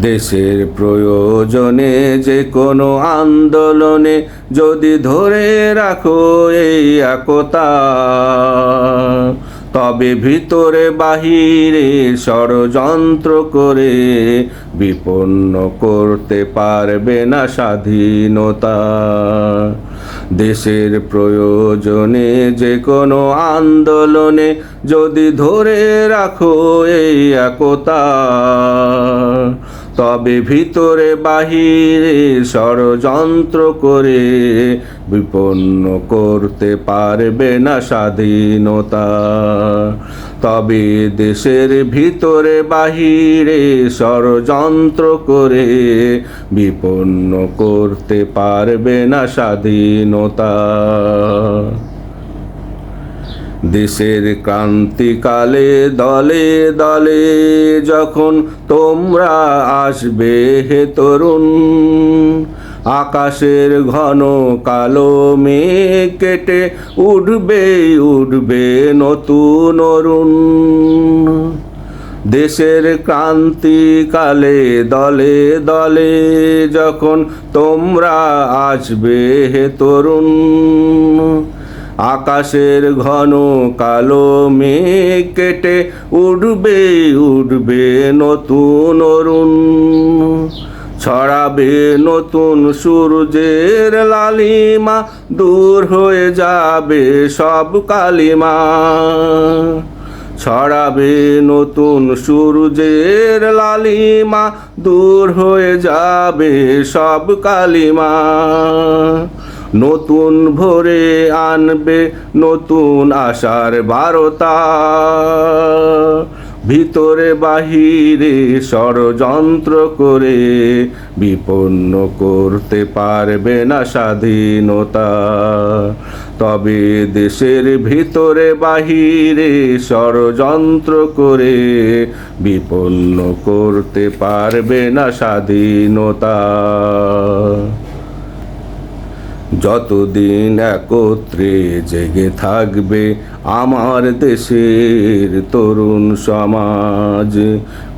দেশের প্রয়োজনে যে কোনো আন্দোলনে যদি ধরে রাখো এই একতা, তবে ভিতরে বাহিরে ষড়যন্ত্র করে বিপন্ন করতে পারবে না স্বাধীনতা। দেশের প্রয়োজনে যে কোনো আন্দোলনে যদি ধরে রাখো এই একতা, তবে ভিতরে বাহিরে ষড়যন্ত্র করে বিপন্ন করতে পারবে না স্বাধীনতা। তবে দেশের ভিতরে বাহিরে ষড়যন্ত্র করে বিপন্ন করতে পারবে না স্বাধীনতা। দেশের ক্রান্তিকালে দলে দলে যখন তোমরা আসবে হে তরুণ আকাশের ঘন কালো মেঘ কেটে উঠবে উঠবে নতুন অরুণ। দেশের ক্রান্তিকালে দলে দলে যখন তোমরা আসবে হে তরুণ, আকাশের ঘন কালো মেঘ কেটে উঠবে উঠবে নতুন অরুণ। ছড়াবে নতুন সূর্যের লালিমা, দূর হয়ে যাবে সব কালিমা। ছড়াবে নতুন সূর্যের লালিমা, দূর হয়ে যাবে সব কালিমা। নতুন ভোরে আনবে নতুন আশার বারতা। ভিতরে বাহিরে ষড়যন্ত্র করে বিপন্ন করতে পারবে না স্বাধীনতা। তবে দেশের ভিতরে বাহিরে ষড়যন্ত্র করে বিপন্ন করতে পারবে না স্বাধীনতা। যতদিন একত্রে জেগে থাকবে আমার দেশের তরুণ সমাজ,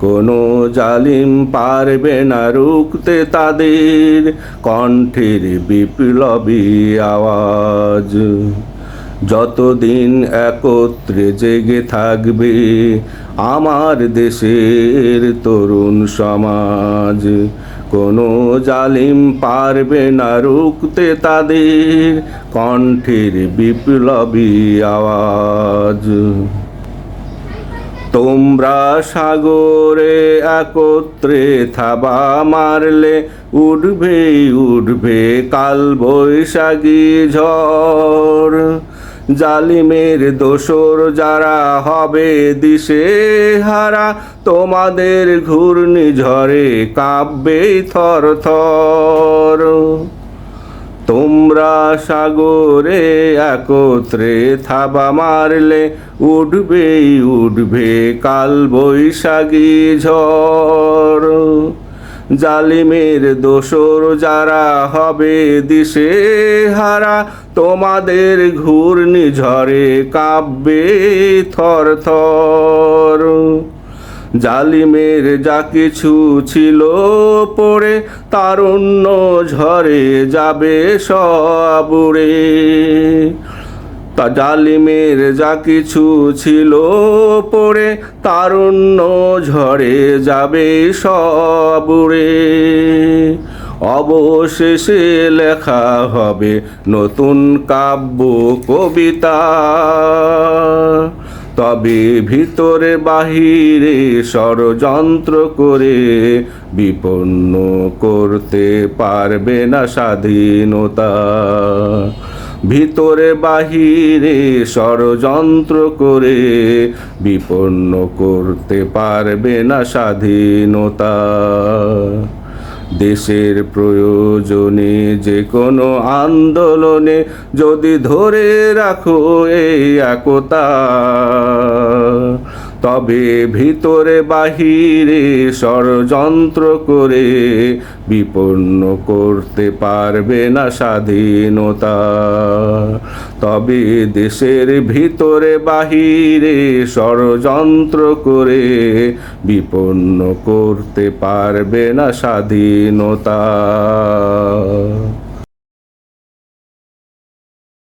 কোনো জালিম পারবে না রুখতে তাদের কণ্ঠের বিপ্লবী আওয়াজ। যতদিন একত্রে জেগে থাকবে আমার দেশের তরুণ সমাজ, কোনো জালিম পারবে না রুখতে তাদের কণ্ঠের বিপ্লবী আওয়াজ। তোমরা সাগরে একত্রে থাবা মারলে উঠবে উঠবে কাল বৈশাখী ঝড়। জালিমের দোসর যারা হবে দিশে হারা, তোমাদের ঘূর্ণিঝড়ে কাঁপবে থর থর। তোমরা সাগরে একত্রে থাবা মারলে উঠবেই উঠবে কাল বৈশাখী ঝড়। জালিমের দোসর যারা হবে দিশে হারা, তোমাদের ঘূর্ণিঝড়ে কাঁপবে থর থর। জালিমের যা কিছু ছিল পড়ে, তারুণ্য ঝরে যাবে সবুরে তা জালিমের যা কিছু ছিল পড়ে, তারুণ্য ঝরে যাবে সবুরে। অবশেষে লেখা হবে নতুন কাব্য কবিতা। তবে ভিতরে বাহিরে ষড়যন্ত্র করে বিপন্ন করতে পারবে না স্বাধীনতা। ভিতরে বাহিরে ষড়যন্ত্র করে বিপন্ন করতে পারবে না স্বাধীনতা। দেশের প্রয়োজনে যে কোনো আন্দোলনে যদি ধরে রাখো এই একতা। তবে ভিতরে বাহিরে ষড়যন্ত্র করে বিপন্ন করতে পারবে না স্বাধীনতা। তবে দেশের ভিতরে বাহিরে ষড়যন্ত্র করে বিপন্ন করতে পারবে না স্বাধীনতা।